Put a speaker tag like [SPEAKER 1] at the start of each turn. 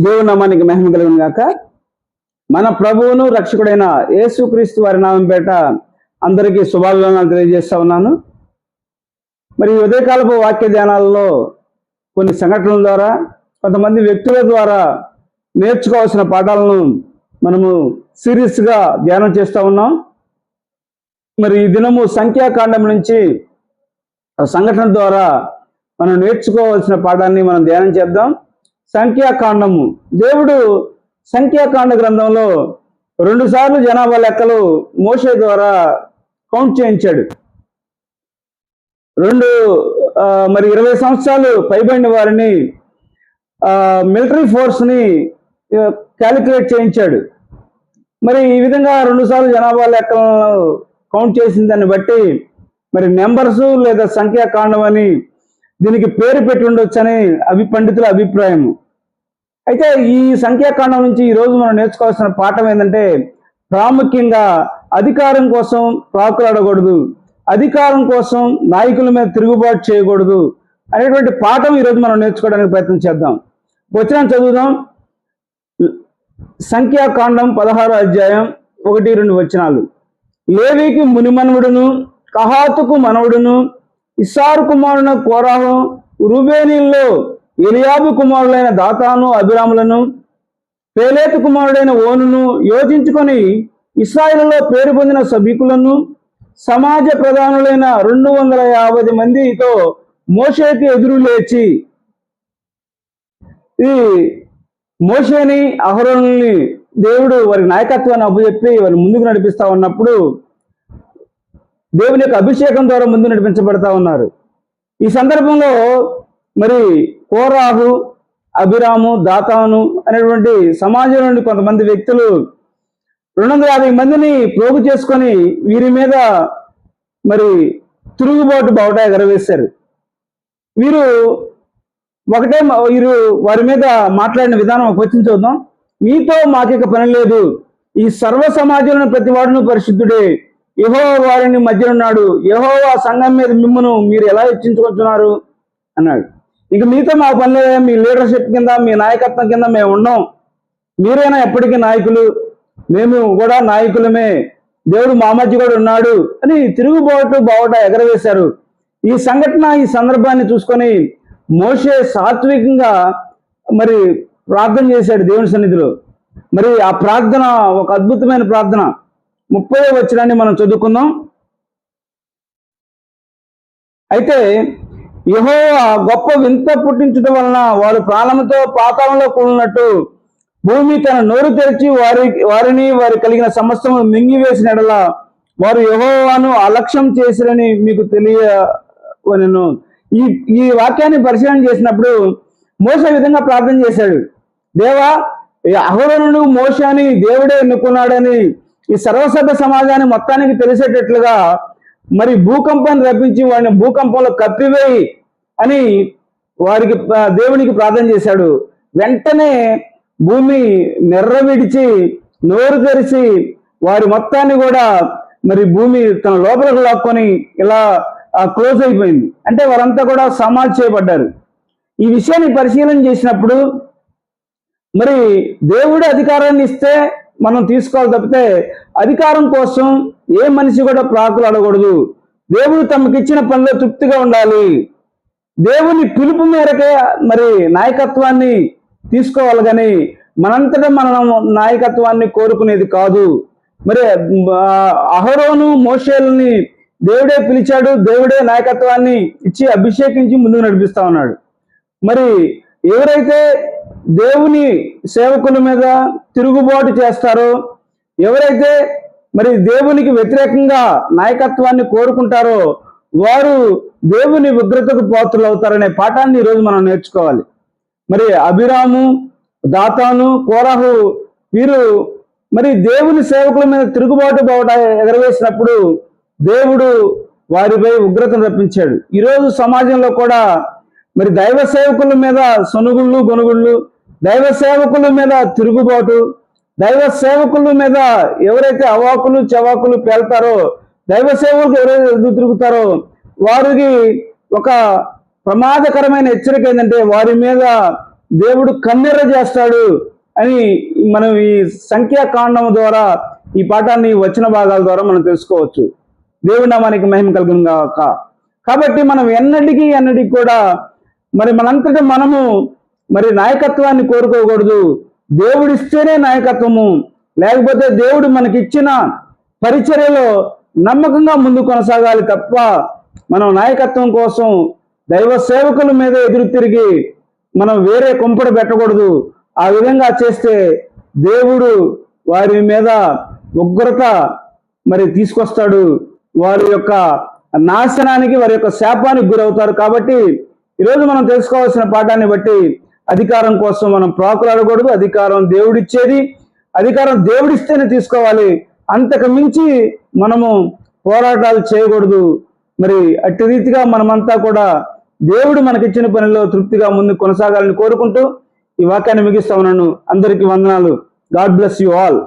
[SPEAKER 1] దేవుని నామానికి మహిమ కలుగును గాక. మన ప్రభువును రక్షకుడైన యేసుక్రీస్తు వారి నామం పేట అందరికీ శుభాభివందనాలు తెలియజేస్తా ఉన్నాను. మరి ఉదయకాలపు వాక్య ధ్యానాలలో కొన్ని సంఘటనల ద్వారా కొంతమంది వ్యక్తుల ద్వారా నేర్చుకోవాల్సిన పాఠాలను మనము సీరియస్గా ధ్యానం చేస్తూ ఉన్నాం. మరి ఈ దినము సంఖ్యాకాండం నుంచి ఆ సంఘటన ద్వారా మనం నేర్చుకోవాల్సిన పాఠాన్ని మనం ధ్యానం చేద్దాం. సంఖ్యాకాండము. దేవుడు సంఖ్యాకాండ గ్రంథంలో రెండుసార్లు జనాభా లెక్కలు మోషే ద్వారా కౌంట్ చేయించాడు. రెండు మరి ఇరవై సంవత్సరాలు పైబడిన వారిని మిలిటరీ ఫోర్స్ని క్యాలిక్యులేట్ చేయించాడు. మరి ఈ విధంగా రెండుసార్లు జనాభా లెక్కలను కౌంట్ చేసిన దాన్ని బట్టి మరి నెంబర్స్ లేదా సంఖ్యాకాండం అని దీనికి పేరు పెట్టి ఉండొచ్చని అభి పండితుల అభిప్రాయము. అయితే ఈ సంఖ్యాకాండం నుంచి ఈరోజు మనం నేర్చుకోవాల్సిన పాఠం ఏంటంటే ప్రాముఖ్యంగా అధికారం కోసం ప్రాకులాడకూడదు అధికారం కోసం నాయకుల మీద తిరుగుబాటు చేయకూడదు అనేటువంటి పాఠం ఈరోజు మనం నేర్చుకోవడానికి ప్రయత్నం చేద్దాం. వచ్చిన చదువుదాం. సంఖ్యాకాండం పదహారో అధ్యాయం ఒకటి రెండు వచనాలు. లేవికి మునిమనవుడును కహాతుకు మనవుడును ఇస్సారు కుమారున కోరాహం రుబేనీల్లో ఎలియాబు కుమారులైన దాతాను అభిరాములను పేలేతు కుమారుడైన ఓనును యోచించుకొని ఇస్రాయిల్లో పేరు పొందిన సభికులను సమాజ ప్రధానులైన రెండు వందల యాభై మందితో మోషేకి ఎదురు లేచి ఈ మోషేని అహరోని దేవుడు వారి నాయకత్వాన్ని అప్పచెప్పి వారిని ముందుకు నడిపిస్తా ఉన్నప్పుడు దేవుని యొక్క అభిషేకం ద్వారా ముందు నడిపించబడతా ఉన్నారు. ఈ సందర్భంలో మరి కోరాహు అభిరాము దాతాను అనేటువంటి సమాజం నుండి కొంతమంది వ్యక్తులు రెండు వందల యాభై మందిని ప్రోగు చేసుకొని వీరి మీద మరి తిరుగుబాటు బావుట ఎగరవేశారు వీరు ఒకటే వీరు వారి మీద మాట్లాడిన విధానం ఒక వచ్చిన చూద్దాం. మీతో మాకిక పని లేదు. ఈ సర్వ సమాజంలో ప్రతి వాడును పరిశుద్ధుడే. యహో వారిని మధ్య ఉన్నాడు యహో ఆ సంఘం మీద మిమ్మను మీరు ఎలా హెచ్చించుకుంటున్నారు? అన్నాడు. ఇక మీతో మా పని మీ లీడర్షిప్ కింద మీ నాయకత్వం కింద మేము ఉన్నాం. మీరైనా ఎప్పటికీ నాయకులు మేము కూడా నాయకులమే. దేవుడు మా మధ్య కూడా ఉన్నాడు అని తిరుగుబాటు బావట ఎగరవేశారు. ఈ సంఘటన ఈ సందర్భాన్ని చూసుకొని మోసే సాత్వికంగా మరి ప్రార్థన చేశాడు దేవుని సన్నిధిలో. మరి ఆ ప్రార్థన ఒక అద్భుతమైన ప్రార్థన. ముప్పై వచ్చినాన్ని మనం చదువుకుందాం. అయితే యహో గొప్ప వింత పుట్టించడం వలన వారు ప్రాణంతో పాతాళంలో కూలినట్టు భూమి తన నోరు తెరిచి వారి వారిని వారి కలిగిన సమస్యను మింగివేసిన ఎడల వారు యహోవాను అలక్ష్యం చేసిరని మీకు తెలియవనెను. ఈ ఈ వాక్యాన్ని పరిశీలన చేసినప్పుడు మోస విధంగా ప్రార్థన చేశాడు. దేవా ఈ మోసాని దేవుడే ఎన్నుకున్నాడని ఈ సర్వసభ్య సమాజాన్ని మొత్తానికి తెలిసేటట్లుగా మరి భూకంపాన్ని రప్పించి వాడిని భూకంపంలో కప్పివేయి అని వారికి దేవునికి ప్రార్థన చేశాడు. వెంటనే భూమి నెర్ర విడిచి నోరు తెరిచి వారి మొత్తాన్ని కూడా మరి భూమి తన లోపలకు లాక్కొని ఇలా క్లోజ్ అయిపోయింది. అంటే వారంతా కూడా సమాజ్ చేయబడ్డారు. ఈ విషయాన్ని పరిశీలన చేసినప్పుడు మరి దేవుడు అధికారాన్ని ఇస్తే మనం తీసుకోవాలి తప్పితే అధికారం కోసం ఏ మనిషి కూడా ప్రాకులు అడగకూడదు. దేవుడు తమకిచ్చిన పనిలో తృప్తిగా ఉండాలి. దేవుని పిలుపు మేరకే మరి నాయకత్వాన్ని తీసుకోవాలి కానీ మనంతటా మనం నాయకత్వాన్ని కోరుకునేది కాదు. మరి అహరోను మోషేల్ని దేవుడే పిలిచాడు దేవుడే నాయకత్వాన్ని ఇచ్చి అభిషేకించి ముందుకు నడిపిస్తా ఉన్నాడు. మరి ఎవరైతే దేవుని సేవకుల మీద తిరుగుబాటు చేస్తారో ఎవరైతే మరి దేవునికి వ్యతిరేకంగా నాయకత్వాన్ని కోరుకుంటారో వారు దేవుని ఉగ్రతకు పాత్రలు అవుతారనే పాఠాన్ని ఈరోజు మనం నేర్చుకోవాలి. మరి అభిరాము దాతాను కోరాహు వీరు మరి దేవుని సేవకుల మీద తిరుగుబాటు బావుట ఎగరవేసినప్పుడు దేవుడు వారిపై ఉగ్రతను రప్పించాడు. ఈరోజు సమాజంలో కూడా మరి దైవ సేవకుల మీద సొనుగుళ్ళు గొనుగుళ్ళు దైవ సేవకుల మీద తిరుగుబాటు దైవ సేవకుల మీద ఎవరైతే అవాకులు చవాకులు పేల్తారో దైవ సేవకులు ఎవరైతే ఎదురు తిరుగుతారో వారికి ఒక ప్రమాదకరమైన హెచ్చరిక ఏంటంటే వారి మీద దేవుడు కన్నెర చేస్తాడు అని మనం ఈ సంఖ్యాకాండం ద్వారా ఈ పాఠాన్ని వచ్చిన భాగాల ద్వారా మనం తెలుసుకోవచ్చు. దేవుడు నామానికి మహిమ కలిగిన కాక కాబట్టి మనం ఎన్నటికీ ఎన్నటికి కూడా మరి మనంతటా మనము మరి నాయకత్వాన్ని కోరుకోకూడదు. దేవుడిస్తేనే నాయకత్వము. లేకపోతే దేవుడు మనకిచ్చిన పరిచర్యలో నమ్మకంగా ముందు కొనసాగాలి తప్ప మనం నాయకత్వం కోసం దైవ సేవకుల మీద ఎదురు తిరిగి మనం వేరే కుంపడ పెట్టకూడదు. ఆ విధంగా చేస్తే దేవుడు వారి మీద ఉగ్రత మరి తీసుకొస్తాడు. వారి యొక్క నాశనానికి వారి యొక్క శాపానికి గురవుతారు. కాబట్టి ఈరోజు మనం తెలుసుకోవాల్సిన పాఠాన్ని బట్టి అధికారం కోసం మనం ప్రాకులాడకూడదు. అధికారం దేవుడిచ్చేది. అధికారం దేవుడిస్తేనే తీసుకోవాలి. అంతకు మించి మనము పోరాటాలు చేయకూడదు. మరి అట్టి రీతిగా మనమంతా కూడా దేవుడు మనకిచ్చిన పనిలో తృప్తిగా ముందు కొనసాగాలని కోరుకుంటూ ఈ వాక్యాన్ని ముగిస్తా ఉన్నాను. అందరికీ వందనాలు. God bless you all.